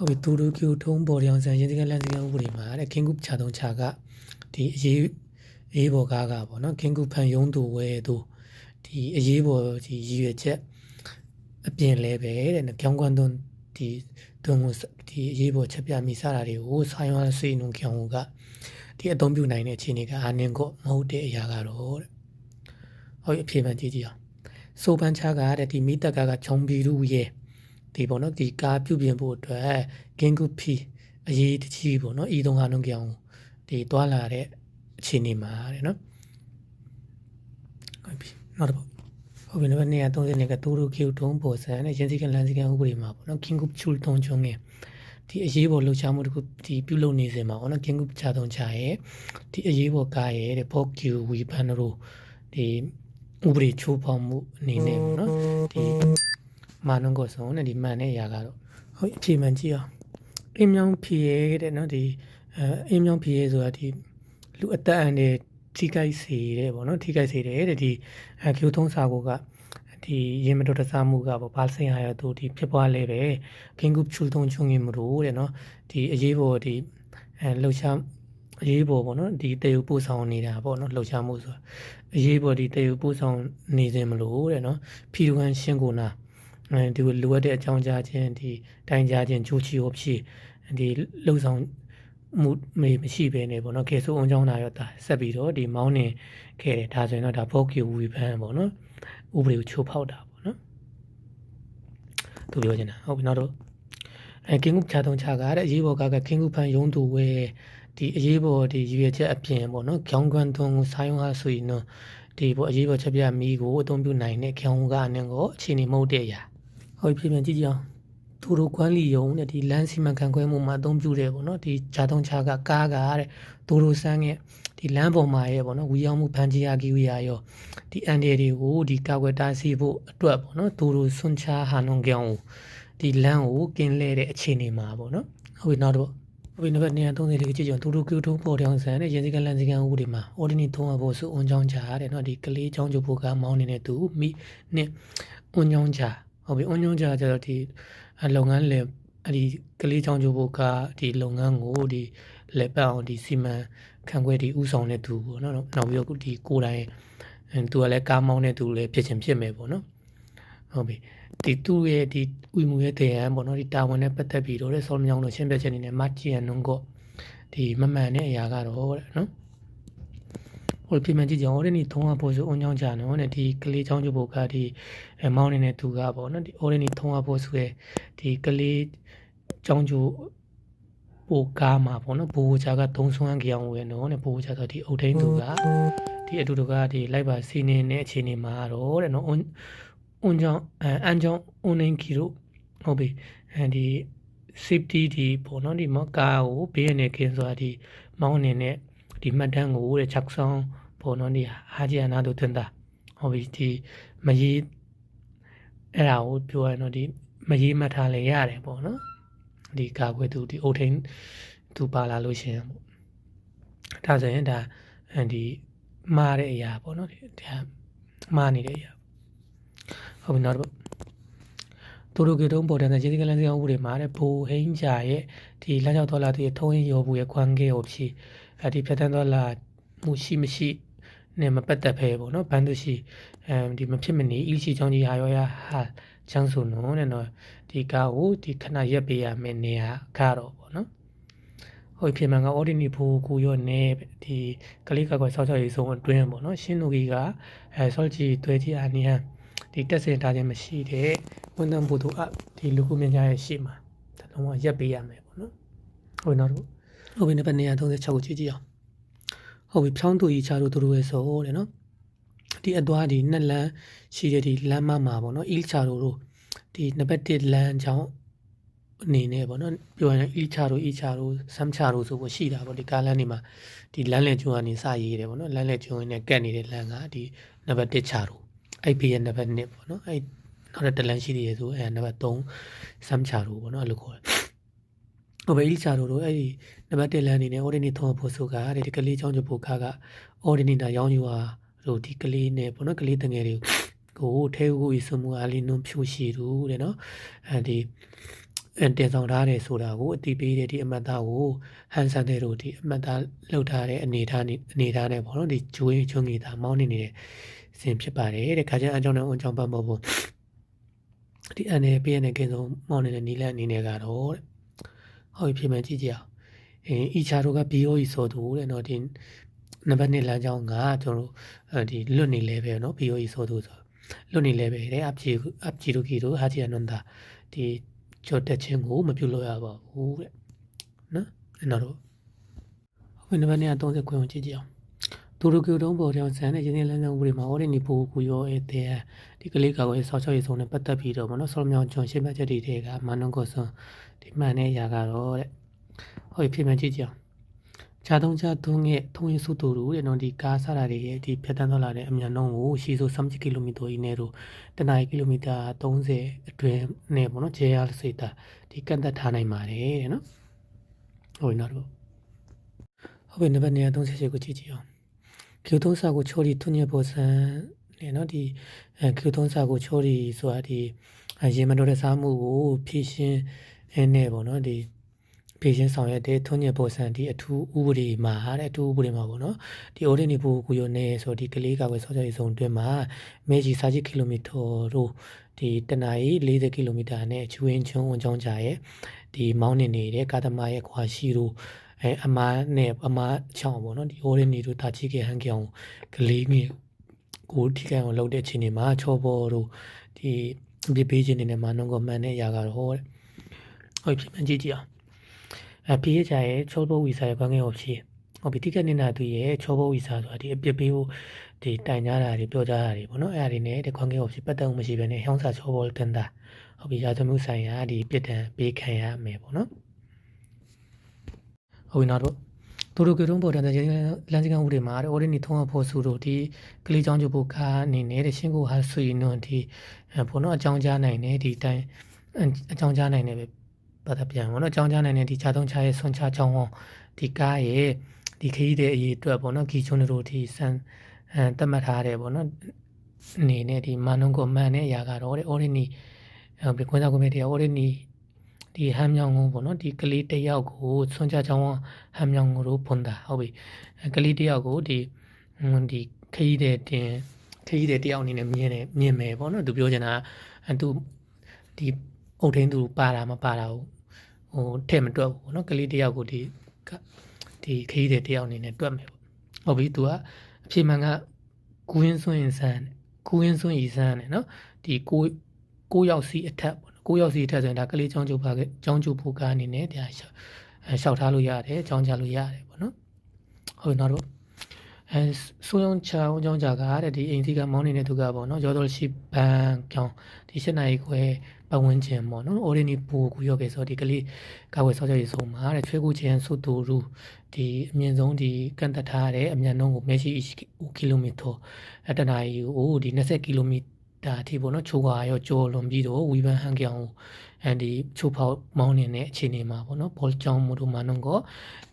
ဟုတ်ပြီသူတို့ကျိုထုံးပေါ်တောင်ဆန်ရင်းစကလန်စကဥပဒေမှာတဲ့ကင်းကုချာတုံးချာကဒီအရေးအရေးပေါ်ကားကပေါ့နော်ကင်းကုဖန်ယုံသူဝဲသူဒီအရေးပေါ်ဒီရည်ရွယ်ချက်အပြင်လဲပဲတဲ့နော်ကြောင်းကွန်းသွန်းဒီသွန်းကိုဒီအရေးပေါ်ချက်ပြမိစားတာတွေကိုဆိုင်းဝါဆွေးနုံကြောင်ကဒီအသုံးပြုနိုင်တဲ့အခြေအနေကအာနင်ကိုမဟုတ်တဲ့အရာကတော့တဲ့ဟုတ်ပြီအဖြေမှန်ကြည့်ကြည့်အောင်ဆိုပန်ချာကတဲ့ဒီမိတက်ကကဂျုံဘီရူရဲ့ ဒီပေါ့နော်ဒီကားပြုပြင်ဖို့အတွက်ကင်ကူဖီအရေးတကြီးပေါ့နော်ဤသုံးဟာလုံးကြောင်ဒီတွာလာတဲ့အခြေအနေမှာတဲ့နော်ဟုတ်ပြီနောက်တစ်ပုတ်ဟုတ်ပြီနံပါတ်230ကတူရူကီထုံးပေါ်ဆန်နဲ့ရင်းစည်းကလန်စည်းကဥပဒေမှာပေါ့နော်ကင်ကူချူထုံးချုံငယ်ဒီအရေးပေါ်လှုပ်ရှားမှုတခုဒီပြုလုပ်နေစဉ်မှာပေါ့နော်ကင်ကူချတုံးချရဲ့ဒီအရေးပေါ်ကားရဲ့တဲ့ဘော့ကျူဝီဘန်ရိုဒီဥပဒေချိုးဖောက်မှုအနေနဲ့ပေါ့နော်ဒီ မာနုံကိုဆုံးနဲ့ဒီမှန်တဲ့အရာကတော့ဟုတ်အဖြေမှန်ကြည့်အောင်အင်းမြောင်းဖြေရတဲ့နော်ဒီအဲအင်းမြောင်းဖြေရဆိုတာဒီလူအသက်အန္တရာယ်ထိခိုက်စေတယ်ပေါ့နော်ထိခိုက်စေတယ်တဲ့ဒီအဲကျိုးထုံးစာကိုကဒီရင်မတော်တဆမှုကပေါ့ဘာဆင်ရရသူဒီဖြစ်ပွားလဲပဲကင်းကုချူထုံချုံငင်မလို့တဲ့နော်ဒီအရေးပေါ်ဒီအဲလှုပ်ရှားအရေးပေါ်ပေါ့နော်ဒီတေယူပို့ဆောင်နေတာပေါ့နော်လှုပ်ရှားမှုဆိုတာအရေးပေါ်ဒီတေယူပို့ဆောင်နေစဉ်မလို့တဲ့နော်ဖီဒူကန်ရှင်းကိုနာအဲ ဒီလိုအပ်တဲ့အကြောင်းကြားခြင်းဒီတိုင်ကြားခြင်းဂျိုးချီရောဖြစ်ဒီလှုပ်ဆောင်မှုမေမရှိဘဲနေပေါ့နော်ကေဆိုအောင်ကြောင်းတာရောတာဆက်ပြီးတော့ဒီမောင်းနေခဲ့တယ်ဒါဆိုရင်တော့ဒါဖော့ကီဝီဖန်ပေါ့နော်ဥပဒေကိုချိုးဖောက်တာပေါ့နော်သူပြောချင်တာဟုတ်ပြီနောက်တော့အဲကင်းကုချာတုံချာကတဲ့အရေးပေါ်ကကကင်းကုဖန်ရုံးသူဝဲဒီအရေးပေါ်ဒီရွေချက်အပြင်ပေါ့နော်ခေါင်းကွန်းသွန်းကိုဆိုင်းဝါဆိုရင်တော့ဒီပေါ့အရေးပေါ်ချက်ပြမီးကိုအသုံးပြုနိုင်တဲ့ခေါင်းကအနည်းကိုအခြေအနေမဟုတ်တဲ့အရာ ဟုတ်ပြီပြင်ကြည့်ကြအောင်သူတို့ကွမ်းလီယုံတဲ့ဒီလမ်းစီမံခန့်ခွဲမှုမှာအသုံးပြုတယ်ပေါ့နော်ဒီဂျာတုံးချာကကားကတဲ့သူတို့ဆန်းရဲ့ဒီလမ်းပေါ်မှာရဲ့ပေါ့နော်ဝီယောင်းမှုဖန်ကြီးယာကီဝီယာရောဒီအန်ဒီတွေကိုဒီကာကွယ်တားဆီးဖို့အတွက်ပေါ့နော်သူတို့ဆွန်ချာဟာနုံကြောင်ဒီလမ်းကိုကင်းလဲတဲ့အခြေအနေမှာပေါ့နော်ဟုတ်ပြီနောက်တော့ဟုတ်ပြီနံပါတ်230လေးကြည့်ကြအောင်သူတို့ကျူထုံးပေါ်တောင်ဆန်တဲ့ရင်းစည်းကလန်စည်းကဥပဒေမှာအော်ဒီနီသုံးရဖို့ဆိုအွန်ချောင်းချာတဲ့နော်ဒီကလေးချောင်းကျုပ်ဖို့ကမောင်းနေတဲ့သူမိနဲ့အွန်ချောင်းချာ ဟုတ်ပြီအွန်ညွန်ကြကြတော့ဒီလုပ်ငန်းလေအဲ့ဒီကလေးချောင်းကျိုးဖို့ကဒီလုပ်ငန်းကိုဒီလက်ပတ်အောင်ဒီစီမံခန့်ခွဲဒီဥဆောင်တဲ့သူပေါ့နော်နောက်ပြီးတော့ဒီကိုယ်တိုင်သူကလည်းကားမောင်းတဲ့သူလည်းဖြစ်ချင်းဖြစ်မယ်ပေါ့နော်ဟုတ်ပြီဒီသူ့ရဲ့ဒီဥမှုရဲ့တရားပေါ့နော်ဒီတာဝန်နဲ့ပတ်သက်ပြီးတော့ဆောလမြောင်းလို့ရှင်းပြချက်အနေနဲ့မချီယန်နုံကဒီမမှန်တဲ့အရာကတော့တဲ့နော် ဟိုပြမှန်ကြည့်ကြအောင်တဲ့นี่ထုံးရဖို့ဆိုအုံချောင်းကြနော်တဲ့ဒီကလေးချောင်းကျဖို့ကဒီအဲမောင်းနေတဲ့သူကပေါ့နော်ဒီအော်တဲ့นี่ထုံးရဖို့ဆိုရယ်ဒီကလေးချောင်းကျပိုကားမှာပေါ့နော်ဘိုးချာကသုံးဆွမ်းကြောင်ဝယ်နော်တဲ့ဘိုးချာဆိုဒီအုတ်ထင်းသူကဒီအတူတူကဒီလိုက်ပါစီနေတဲ့အခြေအနေမှာတော့တဲ့နော်အွန်အွန်ချောင်းအန်ချောင်းအွန်နိုင်ကီတို့ဟုတ်ပြီအဲဒီ safety ဒီပေါ့နော်ဒီမကားကိုဘေးရနေခင်းဆိုတာဒီမောင်းနေတဲ့ဒီမှတ်တမ်းကိုတဲ့ချက်ဆောင် ပေါ်နော်ဒီဟာဂျီအနာတို့တင်တာဟုတ်ပြီဒီမရေးအဲ့ဒါကိုပြောရတော့ဒီမရေးမှတ်ထားလဲရတယ်ပေါ့နော်ဒီကာကွယ်သူဒီအိုထိန်သူပါလာလို့ရှင်ပေါ့ဒါဆိုရင်ဒါဒီမှားတဲ့အရာပေါ့နော်ဒီဒါမှားနေတဲ့အရာဟုတ်ပြီနောက်တော့သူတို့ကတော့ပေါ်တဲ့ခြေစကလန်စကဥပဒေမှာတဲ့ဘိုဟိန်းကြရဲ့ဒီလမ်းကြောင်းတော်လာတဲ့ထုံးရင်ရောဘူးရဲ့ခွန်ကေကိုဖြစ်အဲဒီဖြတ်တန်းတော်လာမှုရှိမရှိ နဲ့မပတ်သက်ဖဲပေါ့နော်ဘန်သူရှိအဲဒီမဖြစ်မနေအီရှိချောင်းကြီးဟာရောရဟာချန်းစုံနော်တဲ့နော်ဒီကားကိုဒီခဏရက်ပေးရမယ်နေရာကတော့ပေါ့နော်ဟိုဖြစ်မှန်ကအော်ဒီနီဖိုကိုရောနေဒီကလေးကကွယ်ဆောက်ချရေးဆုံးအတွင်းပေါ့နော်ရှင်းလူကြီးကအဲဆောက်ကြီးတွဲကြီးအနီးဟန်ဒီတက်စင်ထားခြင်းမရှိတဲ့ဝန်ထမ်းဘုသူအဒီလူခုမြညာရဲ့ရှေ့မှာဒါလုံးဝရက်ပေးရမယ်ပေါ့နော်ဟိုနောက်တော့ဟုတ်ပြီနံပါတ်236ကိုကြည့်ကြည့်အောင် ဟုတ်ပြီဖြောင်းသူကြီးချာတို့တို့ရဲ့ဆိုတဲ့နော်ဒီအသွားဒီနှစ်လမ်းရှိတဲ့ဒီလမ်းမမှာပေါ့နော်အီလ်ချာတို့တို့ဒီနံပါတ်1လမ်းကြောင်းအနေနဲ့ပေါ့နော်ပြောရင်အီလ်ချာတို့အီချာတို့ဆမ်ချာတို့ဆိုဖို့ရှိတာပေါ့ဒီကားလမ်းတွေမှာဒီလမ်းလေကျွန်းကနေစရေးတယ်ပေါ့နော်လမ်းလေကျွန်းနဲ့ကတ်နေတဲ့လမ်းကဒီနံပါတ်1ချာတို့အဲ့ဖေးရဲ့နံပါတ်2ပေါ့နော်အဲ့နောက်တစ်လမ်းရှိသေးတယ်ဆိုအဲနံပါတ်3ဆမ်ချာတို့ပေါ့နော်အဲ့လိုခေါ်တယ် ဟိုပဲအီလ်ချာတို့တို့အဲ့ဒီနံပါတ်1လမ်းအနေနဲ့အော်ဒီနီထုံးဖို့ဆိုကဒီကလေးချောင်းကျဖို့ကားကအော်ဒီနီတာရောင်းယူဟာတို့ဒီကလေးနဲ့ပေါ့နော်ကလေးတငယ်တွေကိုထဲဦးကိုစမှုအလီနုံဖြူရှိတူတဲ့နော်အဲဒီအဲတင်ဆောင်ထားတယ်ဆိုတာကိုအတိပေးတဲ့ဒီအမှတ်သားကိုဟန်ဆန်တဲ့တို့ဒီအမှတ်သားလောက်ထားတဲ့အနေထားနေအနေထားနဲ့ပေါ့နော်ဒီဂျွေးချုံကြီးသားမောင်းနေနေတဲ့စဉ်ဖြစ်ပါတယ်တဲ့ခါကျအကြောင်းနဲ့အကြောင်းပတ်ဖို့ဖို့ဒီအနေပေးရတဲ့ကင်းဆုံးမောင်းနေတဲ့နီလန်အနေနဲ့ကတော့တဲ့ ဟုတ်ပြီပြင်မယ်ကြည့်ကြအောင်အင်းအီချာတို့က BOE ဆိုသူတဲ့နော်ဒီနံပါတ်1လမ်းကြောင်းကကျွန်တော်တို့အဲဒီလွတ်နေလဲပဲနော် BOE ဆိုသူဆိုလွတ်နေလဲပဲတဲ့အပ်ကြီးအပ်ကြီးတို့ကီတို့ဟာကြီးအနန္တာဒီကြော်တက်ခြင်းကိုမပြုလို့ရပါဘူးတဲ့နော်အဲ့တော့ဟုတ်နံပါတ်130ခွင့်ကိုကြည့်ကြအောင် တူရကီတုံးပေါ်တောင်ဆန်တဲ့ရင်းနှီးလမ်းကြောင်းဥပဒေမှာဟောဒီနီပိုကူရောအဲတဲ့ဒီကလေးကောက်ရဲ့ဆောက်ချောက်ရေးဆုံးနဲ့ပတ်သက်ပြီးတော့မနော်ဆော်မြောင်ကျွန်းရှင်းပြချက်တွေတွေကမနုံကိုစွန်ဒီမှန်တဲ့ຢာကတော့တဲ့ဟုတ်ပြီပြင်မှကြည့်ကြအောင်ခြားသုံးခြားသုံးရဲ့ထုံးရင်စုတူတို့တဲ့နော်ဒီကားဆရာတွေရဲ့ဒီဖြတ်တန်းသွားလာတဲ့အမြန်နှုန်းကိုရှီဆို30ကီလိုမီတာအီနဲ့တို့တနအီကီလိုမီတာ30အတွင်းနဲ့ပေါ့နော် JR စိတ်တာဒီကန့်သက်ထားနိုင်ပါတယ်တဲ့နော်ဟုတ်နောက်တော့ဟုတ်ပြီနံပါတ်138ကိုကြည့်ကြည့်အောင် ကီလိုသုံးစာကိုချောရီထွညပေါ်ဆန်လေနော်ဒီအဲကီလိုသုံးစာကိုချောရီဆိုတာဒီရေမတော်တဲ့စားမှုကိုဖြည့်ရှင်းအဲနဲ့ပေါ့နော်ဒီဖြည့်ရှင်းဆောင်ရွက်တဲ့ထွညပေါ်ဆန်ဒီအထူးဥပဒေမှာတဲ့အထူးဥပဒေမှာပေါ့နော်ဒီ order နေဖို့ကိုရနေဆိုဒီကလေးကပဲဆောက်ချရေးဆုံးအတွင်းမှာမေဂျီစာကြီးကီလိုမီတာတို့ဒီတနအီ40ကီလိုမီတာနဲ့ချူရင်ချုံဝန်ချောင်းကြရဲ့ဒီမောင်းနေနေတဲ့ကာသမာရဲ့ခွာရှိတို့ အဲအမားနဲ့အမားချောင်းပေါ့နော်ဒီ order နေတို့တာချိကေဟန်ကြောင်ကလေးငယ်ကိုထိခိုက်အောင်လုပ်တဲ့အချိန်တွေမှာချောပေါ်တို့ဒီပြပေးခြင်းတွေနဲ့မနုံကမှန်တဲ့အရာကတော့တဲ့ဟုတ်ပြီမှန်ကြည့်ကြည့်အောင်အပြည့်ကြရဲ့ချောပေါ်ဝီစာရဲ့ခွင့်ငယ်ကိုဖြစ်ဟုတ်ပြီတိကနေတာသူရဲ့ချောပေါ်ဝီစာဆိုတာဒီအပြစ်ပေးဖို့ဒီတိုင်ကြတာတွေပြောကြတာတွေပေါ့နော်အဲ့ဒါတွေနဲ့ဒီခွင့်ငယ်ကိုဖြစ်ပတ်သက်မှုမရှိဘဲနဲ့ဟောင်းစာချောပေါ်တင်တာဟုတ်ပြီရာဇမှုဆိုင်ရာဒီပြစ်ဒဏ်ပေးခံရမယ်ပေါ့နော် ဟုတ်ပြီနောက်တော့သူတို့ကတော့ပေါ်တဲ့လမ်းစကန်ဥတွေမှာတဲ့ order နေထုံးအောင်ဖို့ဆိုတော့ဒီကလေးချောင်းကျဖို့ခါအနေနဲ့တဲ့ရှင်းကိုဟာဆွေနော်ဒီဘောနော်အကြောင်းကြားနိုင်တယ်ဒီတိုင်းအကြောင်းကြားနိုင်တယ်ပဲပတ်သက်ပြန်ဘောနော်အကြောင်းကြားနိုင်တယ်ဒီခြားသုံးခြားရဲ့ဆွန်ချချောင်းဟောဒီကားရဲ့ဒီခရီးတဲ့အရေးအတွက်ဘောနော်ဂီချုံတို့ဒီစံအဲတတ်မှတ်ထားတယ်ဘောနော်အနေနဲ့ဒီမာနုံကိုမှန်တဲ့အရာကတော့တဲ့ order နေဘယ်ခွင့်စားခွင့်မဲ့တရား order နေ ဒီဟမ်းမြောင်ကိုပေါ့နော်ဒီကလေးတယောက်ကိုဆွန်ချချောင်းဟမ်းမြောင်ကိုဖွန်တာဟုတ်ပြီကလေးတယောက်ကိုဒီဒီခရီးတဲ့တင်ခရီးတဲ့တယောက်အနေနဲ့မြင်တယ်မြင်မယ်ပေါ့နော်သူပြောချင်တာသူဒီအုတ်ထင်းသူပါတာမပါတာဟိုထဲ့မတွက်ဘူးပေါ့နော်ကလေးတယောက်ကိုဒီဒီခရီးတဲ့တယောက်အနေနဲ့တွက်မယ်ပေါ့ဟုတ်ပြီသူကအဖြေမှန်ကကူရင်းစွန့်ရင်ဆန်းကူရင်းစွန့်ဤဆန်းတယ်နော်ဒီကိုကိုရောက်စီအထက်ပေါ့ ကိုရောက်စီထက်ဆိုရင်ဒါကလေးချောင်းကျုပ်ပါကချောင်းကျုပ်ဖို့ကအနေနဲ့တရားလျှောက်ထားလို့ရတယ်ချောင်းချလို့ရတယ်ပေါ့နော်ဟုတ်နောက်တော့အဲဆိုရုံချောင်းချောင်းကြကတဲ့ဒီအိမ်စီကမောင်းနေတဲ့သူကပေါ့နော်ရောတော်ရှိဘန်ကြောင်းဒီရှစ်နိုင်ခွဲပတ်ဝန်းကျင်ပေါ့နော်အိုရီနီပူကူရောက်ခဲ့ဆိုဒီကလေးကာဝယ်ဆောက်ချက်ရေးဆုံးမှာတဲ့ချွေးကူချင်ဆုတူရူဒီအမြင့်ဆုံးဒီကန့်သက်ထားတဲ့အမြန်နှုန်းကိုမရှိကီလိုမီတာအတနာရီကိုဒီ20ကီလိုမီတာ အထိပေါ့နော်ချိုးခွာရောကြော်လွန်ပြီးတော့ဝီဘန်ဟန်ကြောင်အဲဒီချိုးဖောက်မောင်းနေတဲ့အခြေအနေမှာပေါ့နော်ဘောလ်ကြောင်မို့တို့မှာတော့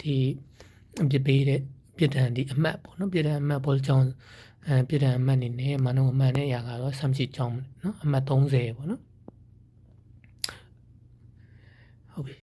ဒီပြပေးတဲ့ပြစ်ဒဏ်ဒီအမှတ်ပေါ့နော်ပြစ်ဒဏ်အမှတ်ဘောလ်ကြောင်အဲပြစ်ဒဏ်အမှတ်နေနဲ့မနုံအမှတ်နဲ့ရာကတော့ဆမ်ချီကြောင်နော်အမှတ်30ပေါ့နော်ဟုတ်ပြီ